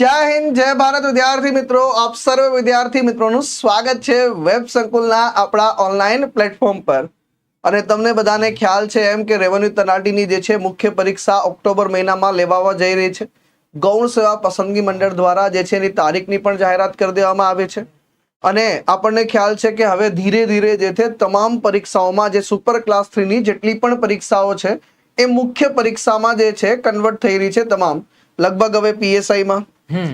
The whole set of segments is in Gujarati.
જય હિન્દ, જય ભારત વિદ્યાર્થી મિત્રો. આપ સર્વ વિદ્યાર્થી મિત્રોનું સ્વાગત છે વેબ સંકુલના આપણા ઓનલાઈન પ્લેટફોર્મ પર. અને તમને બધાને ખ્યાલ છે એમ કે રેવન્યુ તલાટીની જે છે, મુખ્ય પરીક્ષા ઓક્ટોબર મહિનામાં લેવાવા જઈ રહી છે. ગૌણ સેવા પસંદગી મંડળ દ્વારા જે છે, એની તારીખની પણ જાહેરાત કરી દેવામાં આવી છે. અને આપણને ખ્યાલ છે કે હવે ધીરે ધીરે જે છે, તમામ પરીક્ષાઓમાં જે સુપર ક્લાસ થ્રીની જેટલી પણ પરીક્ષાઓ છે, એ મુખ્ય પરીક્ષામાં જે છે કન્વર્ટ થઈ રહી છે તમામ. લગભગ હવે પીએસઆઈમાં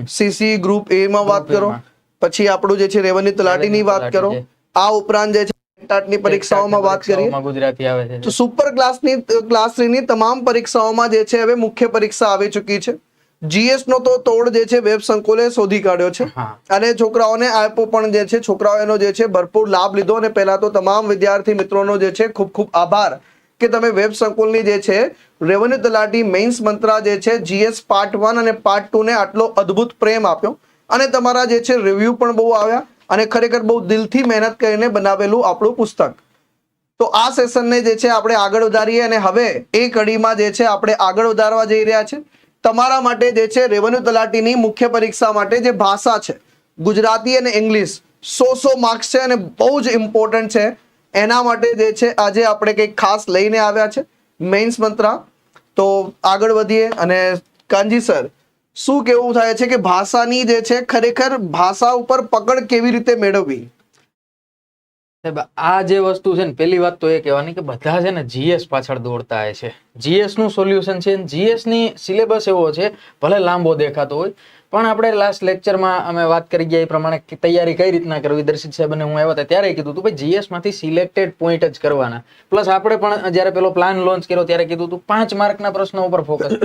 સીસી ગ્રુપ એ માં વાત કરો. પછી આપણું જે છે રેવન્યુ તલાટીની વાત કરો. આ ઉપરાંત જે છે ટાટની પરીક્ષાઓમાં વાત કરીએ. ગુજરાતી આવે છે. તો સુપર ક્લાસની ક્લાસ થ્રીની તમામ પરીક્ષાઓમાં જે છે હવે મુખ્ય પરીક્ષા આવી ચૂકી છે. જીએસ નો તો તોડ જે છે વેબ સંકુલે શોધી કાઢ્યો છે. અને છોકરાઓને આપ્યો પણ જે છે છોકરાઓ એનો જે છે ભરપૂર લાભ લીધો અને પહેલા તો તમામ વિદ્યાર્થી મિત્રોનો જે છે ખૂબ ખૂબ આભાર કે તમે વેબ સંકુલની જે છે રેવન્યુ તલાટી મેઇન્સ મંત્રા જે છે જીએસ પાર્ટ વન અને પાર્ટ ટુ ને આટલો અદ્ભુત પ્રેમ આપ્યો. અને તમારા જે છે રિવ્યુ પણ બહુ આવ્યા અને ખરેખર બહુ દિલથી મહેનત કરીને બનાવેલું આપણું પુસ્તક. તો આ સેશનને જે છે, આપણે આગળ વધારીએ અને હવે એ કડીમાં જે છે, આપણે આગળ વધારવા જઈ રહ્યા છે. તમારા માટે જે છે, રેવન્યુ તલાટીની મુખ્ય પરીક્ષા માટે જે ભાષા છે, ગુજરાતી અને ઇંગ્લિશ, સો સો માર્ક્સ છે અને બહુ જ ઇમ્પોર્ટન્ટ છે. એના માટે જે છે, આજે આપણે કંઈક ખાસ લઈને આવ્યા છે. મેઇન્સ મંત્રા તો આગળ વધીએ અને કાનજી સર, શું કેવું થાય છે કે ભાષાની જે છે ખરેખર ભાષા ઉપર પકડ કેવી રીતે મેળવવી? આ જે વસ્તુ છે ને પેલી વાત તો એ કહેવાની કે બધા છે ને જીએસ પાછળ દોડતા હોય છે. જીએસનું સોલ્યુશન છે જીએસની સિલેબસ એવો છે, ભલે લાંબો દેખાતો હોય પણ આપણે લાસ્ટ લેક્ચરમાં અમે વાત કરી ગયા એ પ્રમાણે તૈયારી કઈ રીતના કરવી? દર્શિત સાહેબ અને હું આવ્યા હતા ત્યારે કીધું હતું ભાઈ જીએસમાંથી સિલેક્ટેડ પોઈન્ટ જ કરવાના. પ્લસ આપણે પણ જ્યારે પેલો પ્લાન લોન્ચ કર્યો ત્યારે કીધું હતું પાંચ માર્કના પ્રશ્નો ઉપર ફોકસ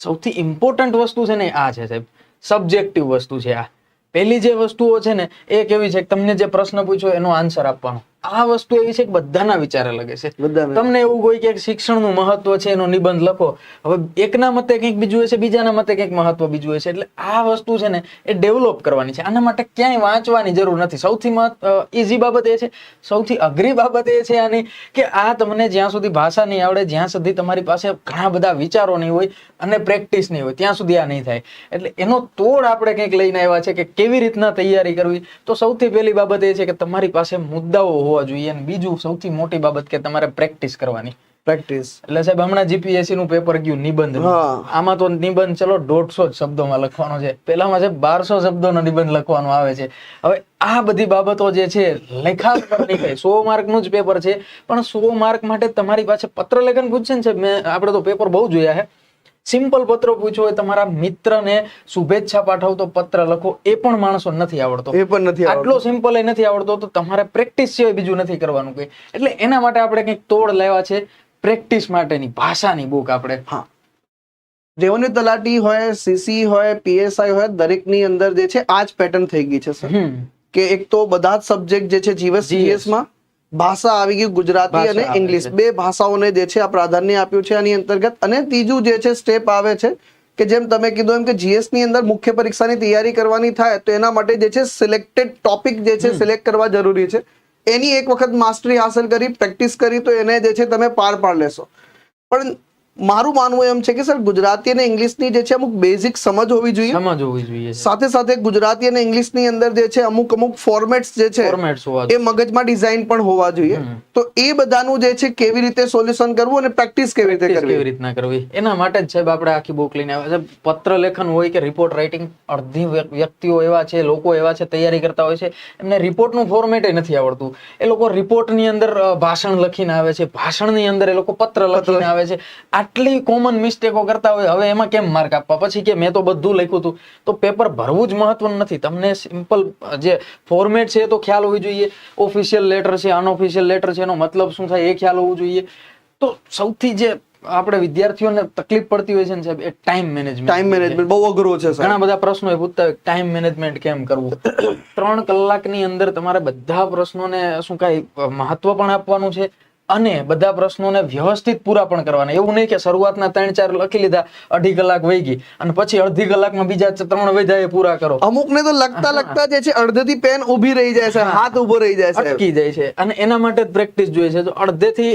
સૌથી ઇમ્પોર્ટન્ટ વસ્તુ છે ને આ છે સાહેબ. સબ્જેક્ટિવ વસ્તુ છે આ. પહેલી જે વસ્તુઓ છે ને એ કેવી છે તમને જે પ્રશ્ન પૂછ્યો એનો આન્સર આપવાનો. આ વસ્તુ એવી છે કે બધાના વિચારે લાગે છે. તમને એવું હોય કે શિક્ષણનું મહત્વ છે એનો નિબંધ લખો. હવે એકના મતે કંઈક બીજું હોય છે બીજાના મતે કંઈક મહત્વ બીજું હોય છે. એટલે આ વસ્તુ છે ને એ ડેવલપ કરવાની છે. આના માટે ક્યાંય વાંચવાની જરૂર નથી. સૌથી ઈઝી બાબત એ છે. સૌથી અઘરી બાબત એ છે આની કે આ તમને જ્યાં સુધી ભાષા નહીં આવડે જ્યાં સુધી તમારી પાસે ઘણા બધા વિચારો નહીં હોય અને પ્રેક્ટિસ નહીં હોય ત્યાં સુધી આ નહીં થાય. એટલે એનો તોડ આપણે કંઈક લઈને આવ્યા છે કે કેવી રીતના તૈયારી કરવી. તો સૌથી પહેલી બાબત એ છે કે તમારી પાસે મુદ્દાઓ હોવા જોઈએ અને બીજું સૌથી મોટી બાબત કે તમારે પ્રેક્ટિસ કરવાની. પ્રેક્ટિસ એટલે સાહેબ હમણાં જીપીએસસી નું પેપર ગયું નિબંધ આમાં તો નિબંધ ચલો દોઢસો જ શબ્દોમાં લખવાનો છે. પેલામાં છે બારસો શબ્દોનો નિબંધ લખવાનો આવે છે. હવે આ બધી બાબતો જે છે લેખા પર નહીં સો માર્કનું જ પેપર છે. પણ સો માર્ક માટે તમારી પાસે પત્ર લેખન પૂછશે ને સાહેબ. મેં આપણે તો પેપર બહુ જોયા છે. સિમ્પલ પત્ર પૂછ્યો હોય તમારા મિત્રને શુભેચ્છા પાઠવતો પત્ર લખો એ પણ માણસો નથી આવડતો. એ પણ નથી આટલો સિમ્પલ એ નથી આવડતો તો તમારે પ્રેક્ટિસ સિવાય બીજું નથી કરવાનું કંઈ. એટલે એના માટે આપણે કંઈક તોડ લેવા છે પ્રેક્ટિસ માટેની ભાષાની બુક આપણે. હા. રેવન્યુ તલાટી હોય સીસી હોય પીએસઆઈ હોય દરેકની અંદર જે છે આ જ પેટર્ન થઈ ગઈ છે સર. કે એક તો બધા જ સબ્જેક્ટ જે છે જીવસ જીએસમાં ભાષા આવી ગઈ ગુજરાતી અને ઇંગ્લિશ. બે ભાષાઓને જે છે આ પ્રાધાન્ય આપ્યું છે આની અંતર્ગત. અને ત્રીજું જે છે સ્ટેપ આવે છે કે જેમ તમે કીધું એમ કે જીએસની અંદર મુખ્ય પરીક્ષાની તૈયારી કરવાની થાય તો એના માટે જે છે સિલેક્ટેડ ટોપિક જે છે સિલેક્ટ કરવા જરૂરી છે. એની એક વખત માસ્ટરી હાંસલ કરી પ્રેક્ટિસ કરી તો એને જે છે તમે પાર પાડ લેશો. પણ મારું માનવું એમ છે કે સર ગુજરાતી અને ઇંગ્લિશની જે છે અમુક બેઝિક સમજ હોવી જોઈએ. સમજ હોવી જોઈએ. સાથે સાથે ગુજરાતી અને ઇંગ્લિશની અંદર જે છે અમુક અમુક ફોર્મેટ્સ જે છે એ મગજમાં ડિઝાઇન પણ હોવા જોઈએ. તો એ બધાનું જે છે કેવી રીતે સોલ્યુશન કરવું અને પ્રેક્ટિસ કેવી રીતે કરવી? કેવી રીતના કરવી? એના માટે જ સાહેબ આપણે આખી બુક લઈને આવ્યા. છે પત્ર લેખન હોય કે રિપોર્ટ રાઇટિંગ અડધી વ્યક્તિઓ એવા છે લોકો એવા છે તૈયારી કરતા હોય છે. એમને રિપોર્ટનું ફોર્મેટ નથી આવડતું. એ લોકો રિપોર્ટની અંદર ભાષણ લખીને આવે છે. ભાષણની અંદર એ લોકો પત્ર લખીને આવે છે. આટલી કોમન મિસ્ટેકો કરતા હોય હવે એમાં કેમ માર્ક આપવા? પછી કે મેં તો બધું લખ્યું હતું. તો પેપર ભરવું જ મહત્વનું નથી. તમને સિમ્પલ જે ફોર્મેટ છે એ તો ખ્યાલ હોવી જોઈએ. ઓફિશિયલ લેટર છે અનઓફિશિયલ લેટર છે એનો મતલબ શું થાય એ ખ્યાલ હોવું જોઈએ. તો સૌથી જે આપણે વિદ્યાર્થીઓને તકલીફ પડતી હોય છે ને સાહેબ એ ટાઈમ મેનેજમેન્ટ ટાઈમ મેનેજમેન્ટ બહુ અઘરો છે ઘણા બધા પ્રશ્નો એ પૂછતા હોય ટાઈમ મેનેજમેન્ટ કેમ કરવું? ત્રણ કલાકની અંદર તમારે બધા પ્રશ્નોને શું કાંઈ મહત્વ પણ આપવાનું છે. અને બધા પ્રશ્નોને વ્યવસ્થિત પૂરા પણ કરવાના. એવું નહીં કે શરૂઆતના ત્રણ ચાર લખી લીધા અઢી કલાક વહી ગઈ અને પછી અડધી કલાકમાં બીજા ત્રણ વધ્યા એ પૂરા કરો. અમુક ને તો લગતા લગતા જે છે અડધેથી પેન ઊભી રહી જાય છે હાથ ઊભો રહી જાય છે. અટકી જાય છે. અને એના માટે જ પ્રેક્ટિસ જોઈએ છે. તો અડધેથી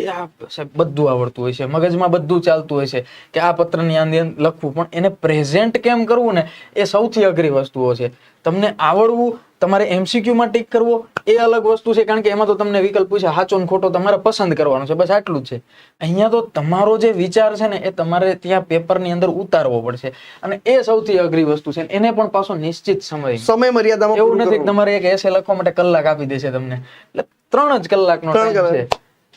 બધું આવડતું હોય છે. મગજમાં બધું ચાલતું હોય છે કે આ પત્રની અંદર લખવું. પણ એને પ્રેઝન્ટ કેમ કરવું ને એ સૌથી અઘરી વસ્તુઓ છે. તમને આવડવું તમારે એમસીક્યુમાં ટીક કરવો એ અલગ વસ્તુ છે કારણ કે એમાં તો તમને વિકલ્પ પૂછે સાચો ને ખોટો તમારે પસંદ કરવાનો છે બસ આટલું જ છે. અહીંયા તો તમારો જે વિચાર છે ને એ તમારે ત્યાં પેપરની અંદર ઉતારવો પડશે. અને એ સૌથી અઘરી વસ્તુ છે એને પણ પાછો નિશ્ચિત સમય. સમય મર્યાદામાં એવું નથી તમારે એક એસે લખવા માટે કલાક આપી દેશે તમને. એટલે ત્રણ જ કલાકનો ટાઈમ છે.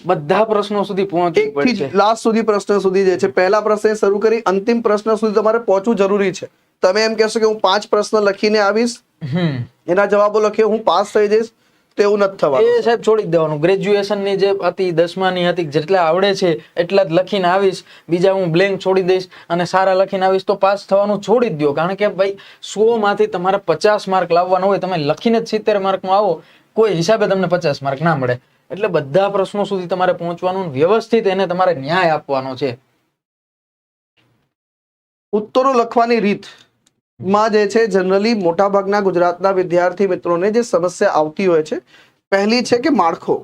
બધા પ્રશ્નો સુધી પહોંચવું પડશે. લાસ્ટ સુધી પ્રશ્ન સુધી જે છે પહેલા પ્રશ્ન શરૂ કરી અંતિમ પ્રશ્ન સુધી તમારે પહોંચવું જરૂરી છે. તમે એમ કહેશો કે હું પાંચ પ્રશ્ન લખીને આવીશ એના જવાબો લખી હું પાસ થઈ જઈશ તો એવું નથી થવાનું. એ સાહેબ છોડી દેવાનું. ગ્રેજ્યુએશનની જે હતી દસમાની હતી જેટલા આવડે છે એટલા જ લખીને આવીશ. બીજા હું બ્લેન્ક છોડી દઈશ અને સારા લખીને આવીશ તો પાસ થવાનું છોડી જ દો. કારણ કે ભાઈ સો માંથી તમારે પચાસ માર્ક લાવવાના હોય તમે લખીને જ સિત્તેર માર્કમાં આવો કોઈ હિસાબે તમને પચાસ માર્ક ના મળે. એટલે બધા પ્રશ્નો સુધી તમારે પહોંચવાનું વ્યવસ્થિત એને તમારે ન્યાય આપવાનો છે. ઉત્તરો લખવાની રીત. માં જે છે જનરલી મોટાભાગના ગુજરાતના વિદ્યાર્થી મિત્રોને જે સમસ્યા આવતી હોય છે પહેલી છે કે માળખો.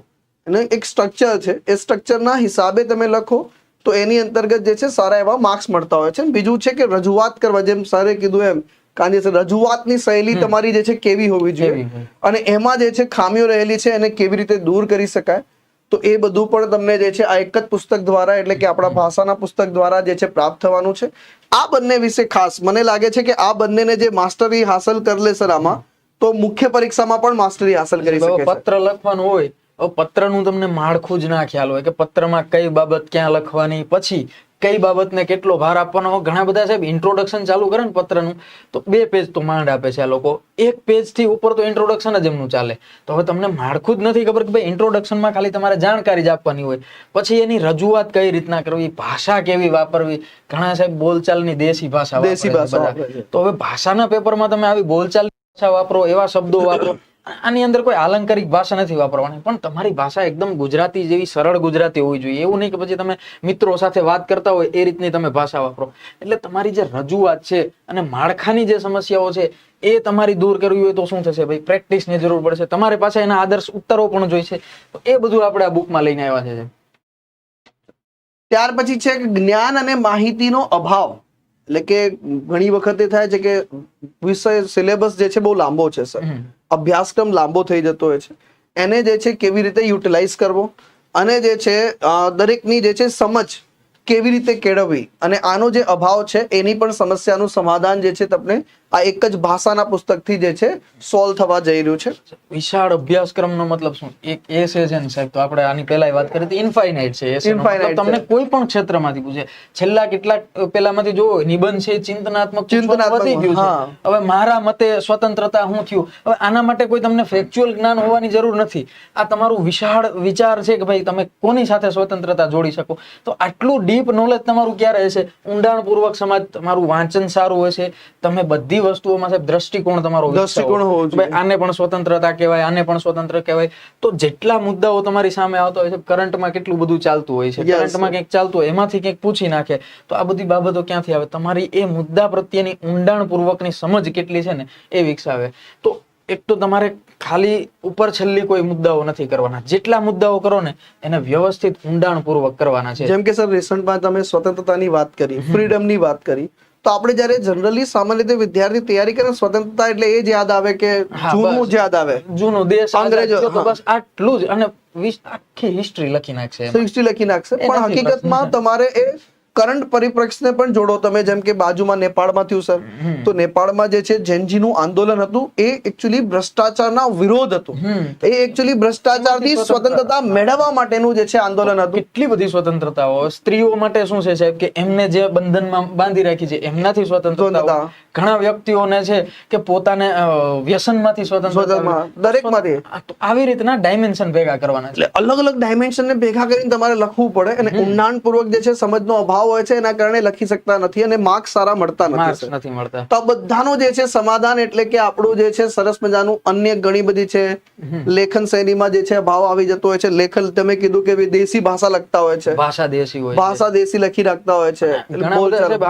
અને એક સ્ટ્રક્ચર છે એ સ્ટ્રક્ચરના હિસાબે તમે લખો તો એની અંતર્ગત જે છે સારા એવા માર્ક્સ મળતા હોય છે. બીજું છે કે રજૂઆત કરવા જેમ સરે કીધું એમ કારણ કે રજૂઆતની શૈલી તમારી જે છે કેવી હોવી જોઈએ. અને એમાં જે છે ખામીઓ રહેલી છે એને કેવી રીતે દૂર કરી શકાય. તો એ બધું પણ તમને જે છે આ એક જ પુસ્તક દ્વારા એટલે કે આપણા ભાષાના પુસ્તક દ્વારા જે છે પ્રાપ્ત થવાનું છે. આ બંને વિશે ખાસ મને લાગે છે કે આ બંનેને જે માસ્ટરી હાંસલ કરી લે સર આમાં તો મુખ્ય પરીક્ષામાં પણ માસ્ટરી હાંસલ કરી શકે પત્ર લખવાનું હોય પત્રનું તમને માળખું જ ના ખ્યાલ હોય કે પત્રમાં કઈ બાબત ક્યાં લખવાની પછી કઈ બાબતને કેટલો ભાર આપવાનો? ઘણા બધા સાહેબ ઇન્ટ્રોડક્શન ચાલુ કરે ને પત્રનું તો બે પેજ તો માંડ આપે છે આ લોકો. એક પેજથી ઉપર તો ઇન્ટ્રોડક્શન જ એમનું ચાલે. તો હવે તમને માળખું જ નથી ખબર કે ભાઈ ઇન્ટ્રોડક્શનમાં ખાલી તમારે જાણકારી જ આપવાની હોય. પછી એની રજૂઆત કઈ રીતના કરવી? ભાષા કેવી વાપરવી? ઘણા સાહેબ બોલચાલની દેશી ભાષા દેશી ભાષા. તો હવે ભાષાના પેપરમાં તમે આવી બોલચાલ ભાષા વાપરો એવા શબ્દો વાપરો. આની અંદર કોઈ આલંકારિક ભાષા નથી વાપરવાની પણ તમારી ભાષા એકદમ ગુજરાતી જેવી સરળ ગુજરાતી હોવી જોઈએ. એવું નહીં કે પછી તમે મિત્રો સાથે વાત કરતા હોય એ રીતની તમે ભાષા વાપરો. એટલે તમારી જે રજૂઆત છે અને માળખાની જે સમસ્યાઓ છે એ તમારી દૂર કરવી હોય તો શું થશે? ભાઈ પ્રેક્ટિસની જરૂર પડશે. તમારી પાસે એના આદર્શ ઉત્તરો પણ જોઈશે તો એ બધું આપણે આ બુકમાં લઈને આવ્યા છે ત્યાર પછી છે જ્ઞાન અને માહિતીનો અભાવ. એટલે કે ઘણી વખતે થાય છે કે વિષય સિલેબસ જે છે બહુ લાંબો છે સર. અભ્યાસક્રમ લાંબો થઈ જતો હોય છે. એને જે છે કેવી રીતે યુટિલાઇઝ કરવો? અને જે છે દરેકની જે છે સમજ કેવી રીતે કેળવવી? અને આનો જે અભાવ છે, એની પણ સમસ્યાનું સમાધાન જે છે તમને આ એક જ ભાષાના પુસ્તકથી જે છે સોલ્વ થવા જઈ રહ્યું છે. વિશાળ અભ્યાસક્રમનો મતલબ શું? એક એ છે ને સાહેબ તો આપણે આની પહેલા વાત કરી હતી ઇન્ફાઇનાઇટ છે મતલબ. તમને કોઈ પણ ક્ષેત્રમાંથી પૂછે છેલ્લા કેટલાક પેલામાંથી જો નિબંધ છે ચિંતનાત્મક ચિંતનાત્મક, ગયું છે. હવે મારા મતે સ્વતંત્રતા શું થયું? હવે આના માટે કોઈ તમને ફેક્ચ્યુઅલ જ્ઞાન હોવાની જરૂર નથી. આ તમારું વિશાળ વિચાર છે કે ભાઈ તમે કોની સાથે સ્વતંત્રતા જોડી શકો? તો આટલું ડીપ નોલેજ તમારું ક્યારે હશે? ઊંડાણપૂર્વક સમાજ તમારું વાંચન સારું હશે તમે બધી વસ્તુઓમાં સાહેબ દ્રષ્ટિકોણ તમારો દ્રષ્ટિકોણ હોવો જોઈએ. આને પણ સ્વતંત્રતા કહેવાય આને પણ સ્વતંત્ર કહેવાય. તો જેટલા મુદ્દાઓ તમારી સામે આવતા હોય છે કરંટમાં કેટલું બધું ચાલતું હોય છે? કરંટમાં કંઈક ચાલતું હોય એમાંથી કંઈક પૂછી નાખે. તો આ બધી બાબતો ક્યાંથી આવે? તમારી એ મુદ્દા પ્રત્યેની ઊંડાણપૂર્વકની સમજ કેટલી છે ને એ વિકસાવે. તો એક તો તમારે ખાલી ઉપર છેલ્લી કોઈ મુદ્દાઓ નથી કરવાના. જેટલા મુદ્દાઓ કરો ને એને વ્યવસ્થિત ઊંડાણપૂર્વક કરવાના છે. જેમ કે સર રિસન્ટમાં તમે સ્વતંત્રતાની વાત કરી ફ્રીડમની વાત કરી. તો આપણે જ્યારે જનરલી સામાન્ય રીતે વિદ્યાર્થી તૈયારી કરે સ્વતંત્રતા એટલે એ જ યાદ આવે કે જૂનું જ યાદ આવે. જૂનો દેશ અંગ્રેજો, તો બસ આટલું જ. અને આખી હિસ્ટ્રી લખી નાખશે હિસ્ટ્રી લખી નાખશે. પણ હકીકતમાં તમારે એ કરંટ પરિપ્રેક્ષને પણ જોડો તમે જેમ કે બાજુમાં નેપાળમાં થયું સર. તો નેપાળમાં જે છે જેનજીનું આંદોલન હતું એ એકચ્યુઅલી ભ્રષ્ટાચારના વિરોધ હતું. એ એકચ્યુઅલી ભ્રષ્ટાચારથી સ્વતંત્રતા? મેળવવા માટેનું જે છે આંદોલન હતું. કેટલી બધી સ્વતંત્રતાઓ. સ્ત્રીઓ માટે શું છે સાહેબ કે એમને જે બંધનમાં બાંધી રાખી છે એમનાથી સ્વતંત્રતા. ઘણા વ્યક્તિઓને છે કે પોતાને વ્યસનમાંથી સ્વતંત્ર દરેકમાંથી. આવી રીતના ડાયમેન્શન ભેગા કરવાના એટલે અલગ અલગ ડાયમેન્શનને ભેગા કરીને તમારે લખવું પડે અને ઊંડાણપૂર્વક જે છે સમજનો અભાવ હોય છે એના કારણે લખી શકતા નથી અને માર્ક્સ સારા મળતા નથી મળતા. તો બધાનો જે છે સમાધાન એટલે કે આપણું જે છે સરસ મજાનું અન્ય ઘણી બધી છે લેખન શૈલીમાં જે છે ભાવ આવી જતો હોય છે. લેખન તમે કીધું કે દેશી ભાષા લખતા હોય છે. ભાષા દેશી હોય ભાષા દેશી લખી રાખતા હોય છે.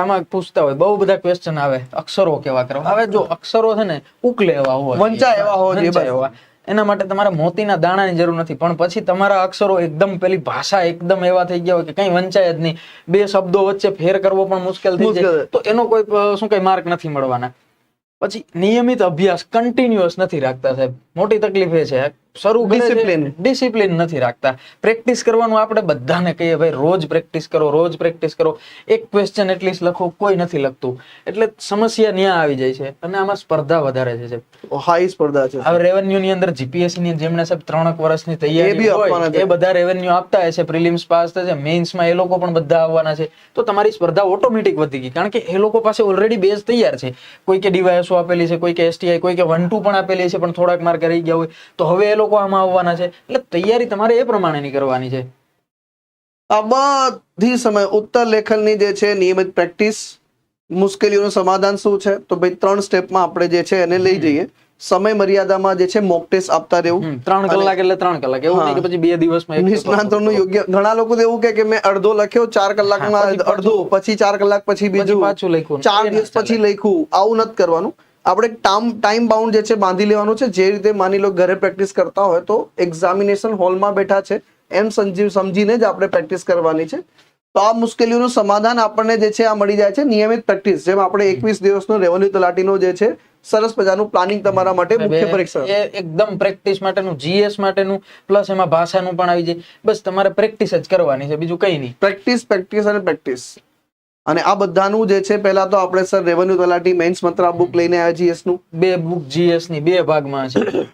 આમાં પૂછતા હોય બહુ બધા ક્વેશ્ચન આવે. અક્ષરો કેવા કરવા? હવે જો અક્ષરો છે ને ઉકલે એવા હોય વંચા એવા હોય એવા. એના માટે તમારે મોતીના દાણાની જરૂર નથી. પણ પછી તમારા અક્ષરો એકદમ પેલી ભાષા એકદમ એવા થઈ ગયા હોય કે કઈ વંચાય જ નહીં. બે શબ્દો વચ્ચે ફેર કરવો પણ મુશ્કેલ થઈ જાય. તો એનો કોઈ શું કઈ માર્ક નથી મળવાના. પછી નિયમિત અભ્યાસ કન્ટિન્યુઅસ નથી રાખતા સાહેબ. મોટી તકલીફ એ છે. શરૂ ડિસિપ્લિન ડિસિપ્લિન નથી રાખતા. પ્રેક્ટિસ કરવાનું આપણે બધાને કહીએ ભાઈ રોજ પ્રેક્ટિસ કરો રોજ પ્રેક્ટિસ કરો. એક ક્વેશ્ચન એટલીસ્ટ લખો કોઈ નથી લખતું. એટલે સમસ્યા ન્યા આવી જાય છે અને આમાં સ્પર્ધા વધારે છે. હાઈ સ્પર્ધા છે. હવે રેવન્યુ ની અંદર જીપીએસસી ની જેમણે સાહેબ ત્રણક વર્ષની તૈયારી હોય એ બધા રેવન્યુ આપતા હશે. પ્રિલિમ્સ પાસ થશે મેઇન્સમાં એ લોકો પણ બધા આવવાના છે. તો તમારી સ્પર્ધા ઓટોમેટિક વધી ગઈ કારણ કે એ લોકો પાસે ઓલરેડી બેઝ તૈયાર છે. કોઈ કે ડીવાયસો આપેલી છે કોઈ કે એસટીઆઈ કોઈ કે વન ટુ પણ આપેલી છે પણ થોડાક માર્ક રહી ગયા હોય તો હવે એ લોકો આમાં આવવાના છે. એટલે તૈયારી તમારે એ પ્રમાણેની કરવાની છે. આ બધી સમય ઉત્તર લેખનની જે છે નિયમિત પ્રેક્ટિસ મુશ્કેલીઓનું સમાધાન શું છે? તો ભાઈ ત્રણ સ્ટેપમાં આપણે જે છે એને લઈ જઈએ. સમય મર્યાદામાં જે છે મોક ટેસ્ટ આપતા રહેવું. ત્રણ કલાક એટલે ત્રણ કલાક. એવું નહીં કે પછી બે દિવસમાં નિષ્ણાંતોનું યોગ્ય ઘણા લોકો તો એવું કહે કે મેં અડધો લખ્યો ચાર કલાકમાં અડધો પછી ચાર કલાક પછી બીજું. પાછું લખ્યું. ચાર દિવસ પછી લખ્યું. આવું નથી કરવાનું. આપણે ટાઈમ ટાઈમ બાઉન્ડ જે છે બાંધી લેવાનું છે જે રીતે માની લો ઘરે પ્રેક્ટિસ કરતા હોય તો એક્ઝામિનેશન હોલમાં બેઠા છે એમ સમજી સમજીને જ આપણે પ્રેક્ટિસ કરવાની છે. તો આ મુશ્કેલીઓનું સમાધાન આપણને જે છે આ મળી જાય છે નિયમિત પ્રેક્ટિસ જેમ આપણે એકવીસ દિવસનો રેવન્યુ તલાટીનો જે છે સરસ મજાનું પ્લાનિંગ તમારા માટે મુખ્ય પરીક્ષા એકદમ પ્રેક્ટિસ માટેનું જીએસ માટેનું પ્લસ એમાં ભાષાનું પણ આવી જાય. બસ તમારે પ્રેક્ટિસ જ કરવાની છે બીજું કઈ નહીં. પ્રેક્ટિસ પ્રેક્ટિસ અને પ્રેક્ટિસ. અને આ બધાનું જે છે, પહેલા તો આપણે સર રેવન્યુ તલાટી મેન્સ મંત્ર બુક લઈને આવ્યા જીએસનું બે બુક જીએસની, બે ભાગમાં છે.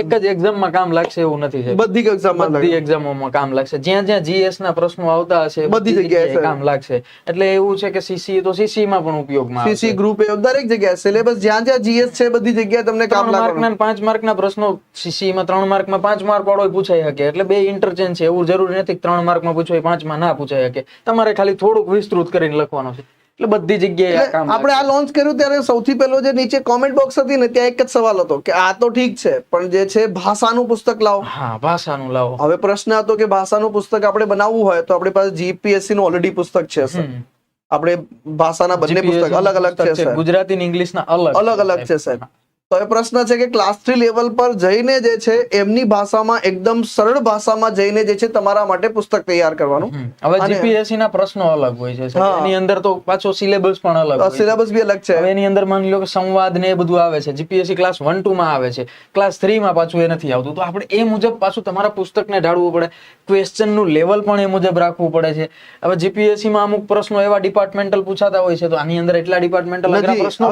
એક જ એક્ઝામમાં કામ લાગશે એવું નથી. બધી એક્ઝામમાં બધી એક્ઝામોમાં કામ લાગશે. જ્યાં જ્યાં જીએસ ના પ્રશ્નો આવતા હશે બધી જગ્યાએ કામ લાગશે. એટલે એવું છે કે સીસી તો સીસી માં પણ ઉપયોગમાં. સીસી ગ્રુપ એ દરેક જગ્યાએ સિલેબસ જ્યાં જ્યાં જીએસ છે બધી જગ્યાએ તમને કામ ના પાંચ માર્ક ના પ્રશ્નો સીસી માં ત્રણ માર્કમાં પાંચ માર્ક વાળો પૂછાઈ શકે. એટલે બે ઇન્ટરચેન્જ છે. એવું જરૂરી નથી ત્રણ માર્કમાં પૂછાય પાંચમાં ના પૂછાઈ શકે. તમારે ખાલી થોડુંક વિસ્તૃત કરીને લખવાનું છે. એટલે બધી જગ્યાએ આપણે આ લોન્ચ કર્યું ત્યારે સૌથી પહેલો જે નીચે કોમેન્ટ બોક્સ હતી ને ત્યાં એક જ સવાલ હતો કે આ તો ઠીક છે પણ જે છે ભાષાનું પુસ્તક લાવો. હા ભાષાનું લાવો. હવે પ્રશ્ન હતો કે ભાષાનું પુસ્તક આપણે બનાવવું હોય તો આપણી પાસે જીપીએસસી નું ઓલરેડી પુસ્તક છે સર આપણે ભાષાના બંને પુસ્તક અલગ અલગ છે ગુજરાતી ઇંગ્લિશ ના અલગ અલગ અલગ છે સાહેબ તો એ પ્રશ્ન છે કે ક્લાસ થ્રી લેવલ પર જઈને જે છે એમની ભાષામાં એકદમ સરળ ભાષામાં જઈને જે છે તમારા માટે પુસ્તક તૈયાર કરવાનું. હવે જીપીએસસી ના પ્રશ્નો અલગ હોય છે. એની અંદર તો પાછો સિલેબસ પણ અલગ સિલેબસ બી અલગ છે. હવે એની અંદર માની લો કે સંવાદ ને એ બધું આવે છે. જીપીએસસી ક્લાસ વન ટુ માં આવે છે. ક્લાસ થ્રી માં પાછું એ નથી આવતું. તો આપણે એ મુજબ પાછું તમારા પુસ્તકને ઢાળવું પડે. ક્વેશ્ચનનું લેવલ પણ એ મુજબ રાખવું પડે છે. હવે જીપીએસસી માં અમુક પ્રશ્નો એવા ડિપાર્ટમેન્ટલ પૂછાતા હોય છે તો આની અંદર એટલા ડિપાર્ટમેન્ટલ. પ્રશ્નો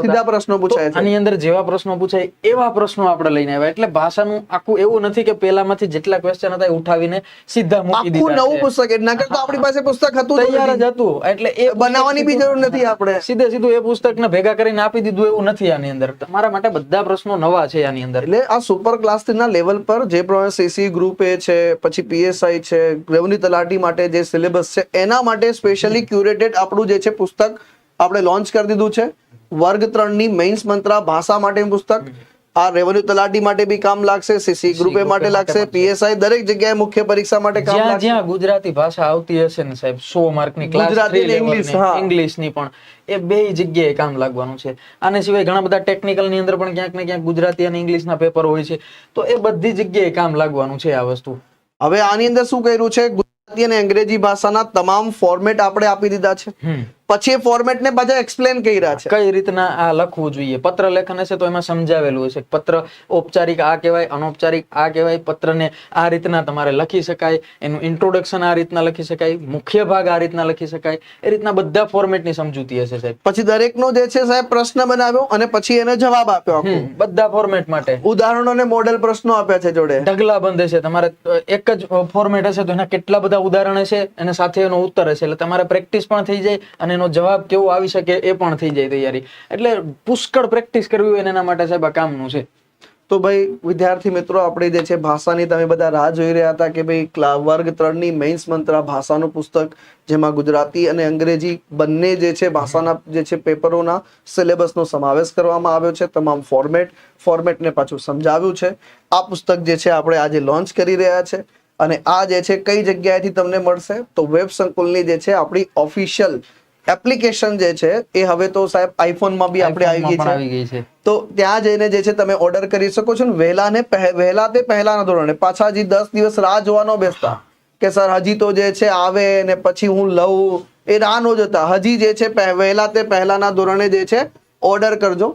સીધા- પ્રશ્નો પૂછાય છે. આની અંદર જેવા પ્રશ્નો પૂછાય એવા પ્રશ્નો આપણે લઈને આવ્યા. એટલે ભાષાનું આખું એવું નથી કે પેલામાંથી જેટલા ક્વેશ્ચન હતા એ ઉઠાવીને સીધા મૂકી આખું દીધા નવું પુસ્તક એટલે નકર તો આપણી પાસે પુસ્તક હતું તૈયાર જ હતું. એટલે એ બનાવવાની બી જરૂર નથી આપણે. સીધે સીધું એ પુસ્તકને ભેગા કરીને આપી દીધું એવું નથી આની અંદર. તમારા માટે બધા પ્રશ્નો નવા છે આની અંદર. એટલે આ સુપર ક્લાસ ના લેવલ પર જે પ્રમાણે સીસી ગ્રુપ એ છે પછી પીએસઆઈ છે રેવન્યુ તલાટી માટે જે સિલેબસ છે એના માટે સ્પેશિયલી ક્યુરેટેડ આપણું જે છે પુસ્તક આપણે લોન્ચ કરી દીધું છે. વર્ગ ત્રણની મેઇન્સ મંત્રા ભાષા માટેનું પુસ્તક. આ રેવન્યુ તલાટી માટે બી કામ લાગશે સીસી ગ્રુપે માટે લાગશે પીએસઆઈ દરેક જગ્યાએ મુખ્ય પરીક્ષા માટે કામ લાગશે. જ્યાં ગુજરાતી ભાષા આવતી હશે ને સાહેબ 100 માર્કની ક્લાસ ગુજરાતી ને English, હા. ઇંગ્લિશની પણ એ બે જગ્યાએ કામ લાગવાનું છે. આને સિવાય ઘણા બધા ટેકનિકલની અંદર પણ ક્યાંક ને ક્યાંક ગુજરાતી અને ઇંગ્લિશ ના પેપર હોય છે. તો એ બધી જગ્યાએ કામ લાગવાનું છે આ વસ્તુ. હવે આની અંદર શું કર્યું છે? ગુજરાતી અને અંગ્રેજી ભાષાના તમામ ફોર્મેટ આપણે આપી દીધા છે. પછી એ ફોર્મેટ ને પાછા એક્સપ્લેન રહ્યા છે. કઈ રીતના આ લખવું જોઈએ? પત્ર લેખન હશે તો એમાં સમજાવેલું હશે. પત્ર ઔપચારિક આ કહેવાય અનૌપચારિક આ કહેવાય. પત્રને આ રીતના તમારે લખી શકાય. એનું ઇન્ટ્રોડક્શન આ રીતના લખી શકાય. મુખ્ય ભાગ આ રીતના લખી શકાય. એ રીતના બધા ફોર્મેટની સમજૂતી હશે સાહેબ. પછી દરેકનો જે છે સાહેબ પ્રશ્ન બનાવ્યો અને પછી એને જવાબ આપ્યો બધા ફોર્મેટ માટે. ઉદાહરણો ને મોડેલ પ્રશ્નો આપ્યા છે જોડે. ઢગલા બંધ હશે. તમારે એક જ ફોર્મેટ હશે તો એના કેટલા બધા ઉદાહરણ હશે? અને સાથે એનો ઉત્તર હશે. એટલે તમારે પ્રેક્ટિસ પણ થઈ જાય અને એનો જવાબ કેવો આવી શકે એ પણ થઈ જાય તૈયારી. એટલે પુષ્કળ પ્રેક્ટિસ કરવી હોય એના માટે સાહેબ આ કામનું છે. તો ભાઈ, વિદ્યાર્થી મિત્રો, આપણે જે છે ભાષાની, તમે બધા રાહ જોઈ રહ્યા હતા કે ભાઈ વર્ગ ત્રણની મેઇન્સ મંત્ર ભાષાનું પુસ્તક, જેમાં ગુજરાતી અને અંગ્રેજી બંને જે છે ભાષાના જે છે પેપરોના સિલેબસનો સમાવેશ કરવામાં આવ્યો છે. તમામ ફોર્મેટ ફોર્મેટને પાછું સમજાવ્યું છે. આ પુસ્તક જે છે આપણે આજે લોન્ચ કરી રહ્યા છે અને આ જે છે કઈ જગ્યાએથી તમને મળશે? તો વેબ સંકુલની જે છે આપણી ઓફિશિયલ એપ્લિકેશન જે છે એ હવે તો સાહેબ આઈફોનમાં બી આપણે આવી ગઈ છે. તો ત્યાં જઈને જે છે તમે ઓર્ડર કરી શકો છો ને વહેલા ને વહેલા તે પહેલાના ધોરણે. પાછા હજી દસ દિવસ રાહ જોવા ન બેસતા કે સર હજી તો જે છે આવે ને પછી હું લઉં. એ રાહ નો જતા. હજી જે છે વહેલા તે પહેલાના ધોરણે જે છે ઓર્ડર કરજો.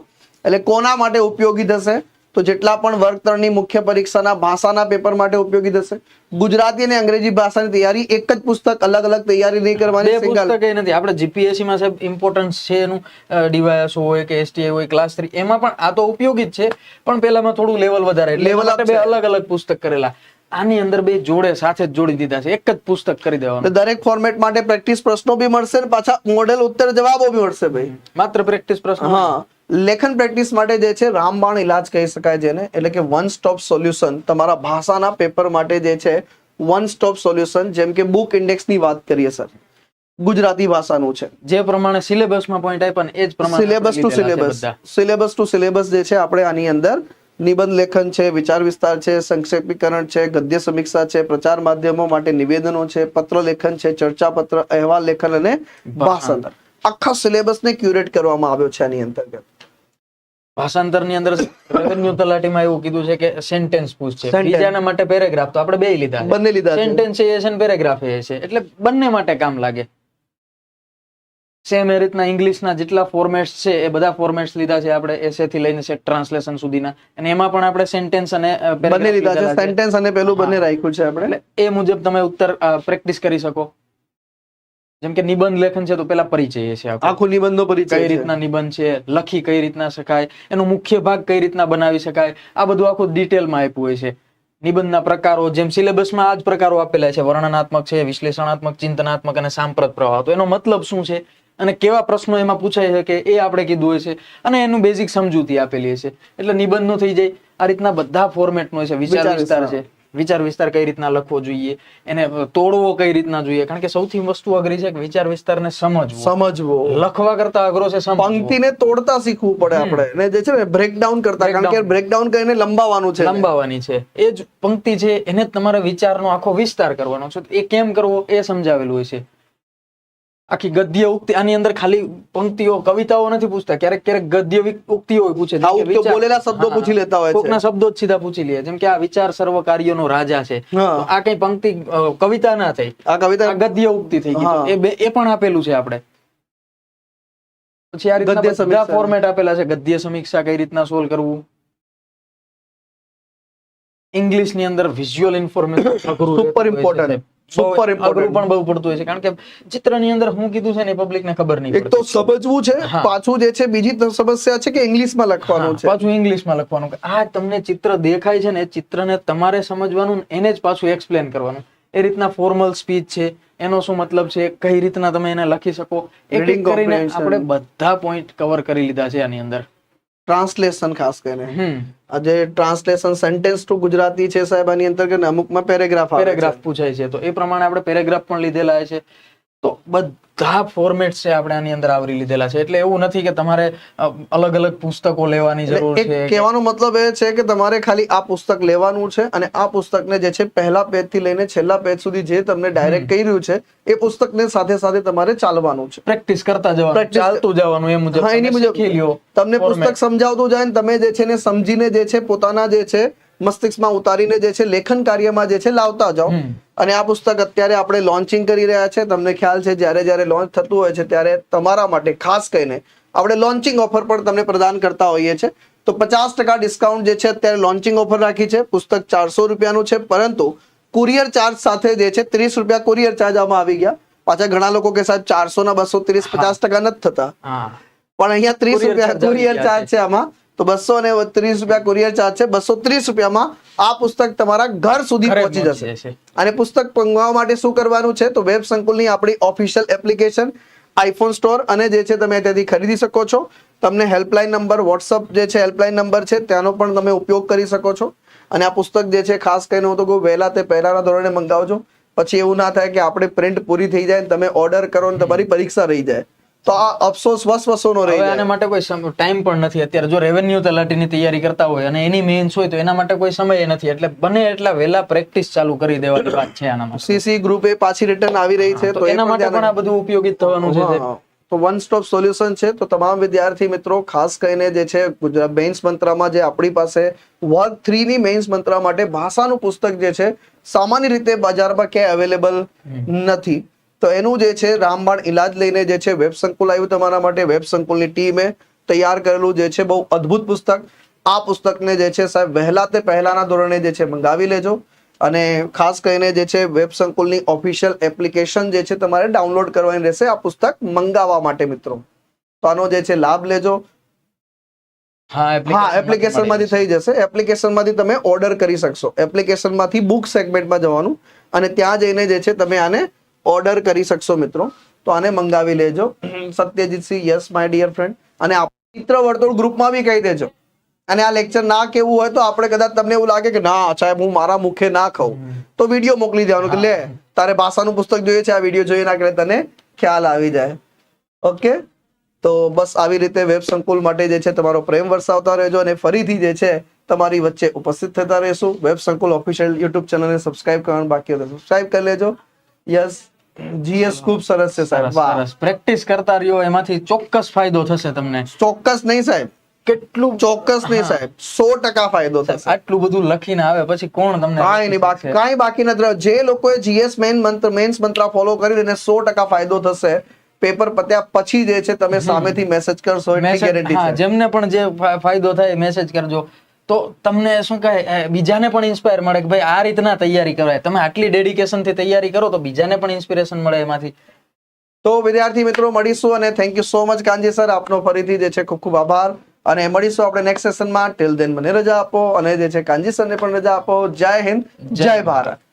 એટલે કોના માટે ઉપયોગી થશે? તો જેટલા પણ વર્ગ ત્રણની મુખ્ય પરીક્ષાના ભાષાના પેપર માટે ઉપયોગી થશે. ગુજરાતી અને અંગ્રેજી ભાષાની તૈયારી એક જ પુસ્તક અલગ અલગ તૈયારી નહીં કરવાની પુસ્તક નથી. આપણે જીપીએસસી માં સાહેબ ઇમ્પોર્ટન્સ છે એનું. ડીવાયસ હોય કે એસટીઆઈ હોય ક્લાસ થ્રી એમાં પણ આ તો ઉપયોગી જ છે પણ પેલામાં થોડું લેવલ વધારે. માટે બે અલગ અલગ પુસ્તક કરેલા. આની અંદર બે જોડે સાથે જ જોડી દીધા છે. એક જ પુસ્તક કરી દેવાનું. દરેક ફોર્મેટ માટે પ્રેક્ટિસ પ્રશ્નો બી મળશે ને પાછા મોડેલ ઉત્તર જવાબો બી મળશે ભાઈ. માત્ર પ્રેક્ટિસ પ્રશ્ન? હા. લેખન પ્રેક્ટિસ માટે જે છે રામબાણ ઇલાજ કહી શકાય જેને. એટલે કે વન સ્ટોપ સોલ્યુશન તમારા ભાષાના પેપર માટે જે છે વન સ્ટોપ સોલ્યુશન જેમ કે બુક ઇન્ડેક્સની વાત કરીએ સર ગુજરાતી ભાષાનું છે. જે પ્રમાણે સિલેબસમાં પોઈન્ટ આપ્યા ને એ જ પ્રમાણે syllabus to syllabus syllabus to syllabus જે છે આપણે આની અંદર નિબંધ લેખન છે વિચાર વિસ્તાર છે સંક્ષેપીકરણ છે ગદ્ય સમીક્ષા છે પ્રચાર માધ્યમો માટે નિવેદનો છે પત્ર લેખન છે ચર્ચા પત્ર અહેવાલ લેખન અને ભાષાંતર. આખા સિલેબસને ક્યુરેટ કરવામાં આવ્યો છે આની અંતર્ગત. ભાષાંતરની અંદર રેવન્યુ તલાટીમાં એવું કીધું છે કે સેન્ટેન્સ પૂછશે. બીજાના માટે પેરેગ્રાફ તો આપણે બે લીધા બંને લીધા છે. સેન્ટેન્સ એ છે ને પેરેગ્રાફ એ છે. એટલે બંને માટે કામ લાગે. સેમ એ રીતના ઇંગ્લિશના જેટલા ફોર્મેટ્સ છે એ બધા ફોર્મેટ્સ લીધા છે આપણે એસે થી લઈને સેટ ટ્રાન્સલેશન સુધીના. અને એમાં પણ આપણે સેન્ટેન્સ અને બંને લીધા છે. સેન્ટેન્સ અને પેલું બંને રાખ્યું છે આપણે. એ મુજબ તમે ઉત્તર પ્રેક્ટિસ કરી શકો. જેમ કે નિબંધ લેખન છે તો પેલા પરિચય છે આખો નિબંધનો પરિચય કઈ રીતના નિબંધ છે લખી કઈ રીતના શકાય એનો મુખ્ય ભાગ કઈ રીતના બનાવી શકાય આ બધું આખું ડિટેલમાં આપ્યું હોય છે. નિબંધના પ્રકારો જેમ સિલેબસમાં આ જ પ્રકારો આપેલા છે વર્ણનાત્મક છે વિશ્લેષણાત્મક ચિંતનાત્મક અને સાંપ્રત પ્રવાહ. તો એનો મતલબ શું છે? અને કેવા પ્રશ્નો એમાં પૂછાય છે કે એ આપણે કીધું હોય છે? અને એનું બેઝિક સમજૂતી આપેલી છે એટલે નિબંધનું થઈ જાય. આ રીતના બધા ફોર્મેટનો છે વિચાર વિસ્તાર. છે. વિચાર વિસ્તાર કઈ રીતના લખવો જોઈએ એને તોડવો કઈ રીતના જોઈએ? કારણ કે સૌથી વસ્તુ અઘરી છે કે વિચાર વિસ્તારને સમજવો. સમજવો. લખવા કરતા અઘરો છે પંક્તિને તોડતા શીખવું પડે આપણે. ને જે છે ને બ્રેકડાઉન કરતા. કારણ કે બ્રેકડાઉન કરીને લંબાવવાનું છે. લંબાવવાની છે. એ જ પંક્તિ છે એને તમારા વિચારનો આખો વિસ્તાર કરવાનો છે. એ કેમ કરવો? એ સમજાવેલું હોય છે. આખી ગદ્ય ઉક્તિ આની અંદર ખાલી પંક્તિઓ કવિતાઓ નથી પૂછતા. ક્યારેક ક્યારેક ગદ્ય ઉક્તિઓ પૂછે. બોલેલા શબ્દો પૂછી લેતા હોય કોકના શબ્દો જ સીધા પૂછી લે. જેમ કે આ વિચાર સર્વ કાર્યોનો રાજા છે. આ કઈ પંક્તિ કવિતા ના થઈ. આ કવિતા ગદ્ય ઉક્તિ થઈ ગઈ. એ પણ આપેલું છે આપણે. પછી આ રીતના ગદ્ય બધા સમીક્ષા. ફોર્મેટ આપેલા છે. ગદ્ય સમીક્ષા કઈ રીતના સોલ્વ કરવું? ઇંગ્લિશની અંદર visual information super important. Important. અઘરું પણ બહુ પડતું હોય છે. કારણ કે ચિત્રની અંદર હું કીધું છે ને પબ્લિક ને ખબર નહીં એક તો સમજવું છે પાછું જે છે બીજી સમસ્યા છે કે ઇંગ્લિશમાં લખવાનું છે. પાછું ઇંગ્લિશમાં લખવાનું કે આ તમને ચિત્ર દેખાય છે ને ચિત્રને તમારે સમજવાનું એને જ પાછું એક્સપ્લેન કરવાનું. એ રીતના ફોર્મલ સ્પીચ છે એનો શું મતલબ છે કઈ રીતના તમે એને લખી શકો? એક કરીને આપણે બધા પોઈન્ટ કવર કરી લીધા છે આની અંદર. ટ્રાન્સલેશન ખાસ કરીને. આજે ટ્રાન્સલેશન સેન્ટેન્સ ટુ ગુજરાતી છે સાહેબ આની અંતર્ગત અમુકમાં પેરેગ્રાફ પેરેગ્રાફ પૂછાય છે. તો એ પ્રમાણે આપણે પેરેગ્રાફ પણ લીધેલા છે. તો બધા ફોર્મેટ છે આપણે આની અંદર આવરી લીધેલા છે. એટલે એવું નથી કે તમારે અલગ અલગ પુસ્તકો લેવાની જરૂર છે કહેવાનો મતલબ એ છે કે તમારે ખાલી આ પુસ્તક લેવાનું છે અને આ પુસ્તકને જે છે પહેલા પેજથી લઈને છેલ્લા પેજ સુધી જે તમને ડાયરેક્ટ કહી રહ્યું છે એ પુસ્તકને સાથે સાથે તમારે ચાલવાનું છે. પ્રેક્ટિસ કરતા જવાનું ચાલતું જવાનું એ મુજબ એની મુજબ. તમને પુસ્તક સમજાવતું જાય ને તમે જે છે ને સમજીને જે છે પોતાના જે છે મસ્તિષ્કમાં ઉતારીને જે છે લેખન કાર્યમાં જે છે લાવતા જાઓ. અને આ પુસ્તક અત્યારે આપણે લોન્ચિંગ કરી રહ્યા છે. તમને ખ્યાલ છે જ્યારે જ્યારે લોન્ચ થતું હોય છે ત્યારે તમારા માટે ખાસ કરીને આપણે લોન્ચિંગ ઓફર પણ તમને પ્રદાન કરતા હોઈએ છીએ. તો પચાસ ટકા ડિસ્કાઉન્ટ જે છે અત્યારે લોન્ચિંગ ઓફર રાખી છે. પુસ્તક ચારસો રૂપિયાનું છે પરંતુ કુરિયર ચાર્જ સાથે જે છે ત્રીસ રૂપિયા કુરિયર ચાર્જ આમાં આવી ગયા. પાછા ઘણા લોકો કે સાહેબ ચારસો ના બસો ત્રીસ પચાસ ટકા નથી થતા. પણ અહીંયા ત્રીસ રૂપિયા કુરિયર ચાર્જ છે આમાં. તો બસો ને ત્રીસ રૂપિયા કુરિયર ચાર્જ છે. બસો ત્રીસ રૂપિયામાં આ પુસ્તક તમારા ઘર સુધી પહોંચી જશે. અને પુસ્તક મંગાવવા માટે શું કરવાનું છે? તો વેબ સંકુલની આપણી ઓફિશિયલ એપ્લિકેશન આઈફોન સ્ટોર અને જે છે તમે ત્યાંથી ખરીદી શકો છો. તમને હેલ્પલાઇન નંબર વોટ્સઅપ જે છે હેલ્પલાઇન નંબર છે ત્યાંનો પણ તમે ઉપયોગ કરી શકો છો. અને આ પુસ્તક જે છે ખાસ કરીને હું તો કહું વહેલા તે પહેલાના ધોરણે મંગાવજો. પછી એવું ના થાય કે આપણે પ્રિન્ટ પૂરી થઈ જાય તમે ઓર્ડર કરો ને તમારી પરીક્ષા રહી જાય. તો આ અફસોસ વસવસોનો રહે આના માટે કોઈ ટાઈમ પણ નથી અત્યારે. જો રેવન્યુ તલાટીની તૈયારી કરતા હોય અને એની મેઇન્સ હોય તો એના માટે કોઈ સમય નથી. એટલે બને એટલા વહેલા પ્રેક્ટિસ ચાલુ કરી દેવાની વાત છે આનામાં સીસી ગ્રુપે પાછી રિટર્ન આવી રહી છે તો એના માટે પણ આ બધું ઉપયોગી થવાનું છે તો વન સ્ટોપ સોલ્યુશન છે તો તમામ વિદ્યાર્થી મિત્રો ખાસ કરીને જે છે ગુજરાત મેઇન્સ મંત્રામાં જે આપણી પાસે વર્ગ થ્રી ની મેઇન્સ મંત્રા માટે ભાષાનું પુસ્તક જે છે સામાન્ય રીતે બજારમાં ક્યાંય અવેલેબલ નથી. તો એનું જે છે રામબાણ ઇલાજ લઈને જે છે વેબ સંકુલ આવ્યું તમારા માટે. વેબ સંકુલની ટીમે તૈયાર કરેલું જે છે બહુ અદ્ભુત પુસ્તક. આ પુસ્તકને જે છે સાહેબ વહેલા તે પહેલાના ધોરણે જે છે મંગાવી લેજો. અને ખાસ કરીને જે છે વેબ સંકુલની ઓફિશિયલ એપ્લિકેશન જે છે તમારે ડાઉનલોડ કરવાની રહેશે આ પુસ્તક મંગાવવા માટે મિત્રો. તો આનો જે છે લાભ લેજો. હા હા એપ્લિકેશનમાંથી થઈ જશે. એપ્લિકેશનમાંથી તમે ઓર્ડર કરી શકશો. એપ્લિકેશનમાંથી બુક સેગમેન્ટમાં જવાનું. અને ત્યાં જઈને જે છે તમે આને ઓર્ડર કરી શકશો મિત્રો. તો આને મંગાવી લેજો. Satyajitsinh yes my dear friend. અને મિત્ર વર્તુળ ગ્રુપમાં બી કહી દેજો. અને આ લેક્ચર ના કેવું હોય તો આપણે કદાચ તમને એવું લાગે કે ના સાહેબ હું મારા મુખે ના ખાઉં. તો વીડિયો મોકલી દેવાનું કે લે તારે ભાષાનું પુસ્તક જોઈએ છે આ વીડિયો જોઈ નાખે તને ખ્યાલ આવી જાય. ઓકે? તો બસ આવી રીતે વેબ સંકુલ માટે જે છે તમારો પ્રેમ વરસાવતા રહેજો અને ફરીથી જે છે તમારી વચ્ચે ઉપસ્થિત થતા રહેશું. વેબ સંકુલ ઓફિશિયલ યુટ્યુબ ચેનલને સબસ્ક્રાઇબ કરવાનું બાકી હોય સબસ્ક્રાઇબ કરી લેજો. યસ. જીએસ ખૂબ સરસ છે સાહેબ. સરસ પ્રેક્ટિસ કરતા રહ્યો એમાંથી ચોક્કસ ફાયદો થશે તમને. ચોક્કસ નહીં સાહેબ. કેટલું ચોક્કસ નહીં સાહેબ. સો ટકા ફાયદો થશે. આટલું બધું લખીને આવે પછી કોણ તમને કાંઈ નહીં બાકી કાંઈ બાકી નથી રહ્યો. જે લોકોએ GS men Mantra mains Mantra follow કરી એને સો ટકા ફાયદો થશે. પેપર પત્યા પછી જે છે તમે સામેથી મેસેજ કરશો એટલી ગેરંટી છે. જેમને પણ જે ફાયદો થાય મેસેજ કરજો. તો તમને શું કહે બીજાને પણ ઇન્સ્પાયર મળે કે ભાઈ આ રીતના તૈયારી કરાય. તમે આટલી ડેડિકેશનથી તૈયારી કરો તો બીજાને પણ ઇન્સ્પિરેશન મળે એમાંથી. તો વિદ્યાર્થી મિત્રો મળીશું અને thank you so much Kanji sir આપનો ફરીથી જે છે ખૂબ ખૂબ આભાર. અને મળીશું આપણે નેક્સ્ટ સેશનમાં ટિલ દેન મને રજા આપો અને જે છે કાંજી સરને પણ રજા આપો. જય હિન્દ જય ભારત.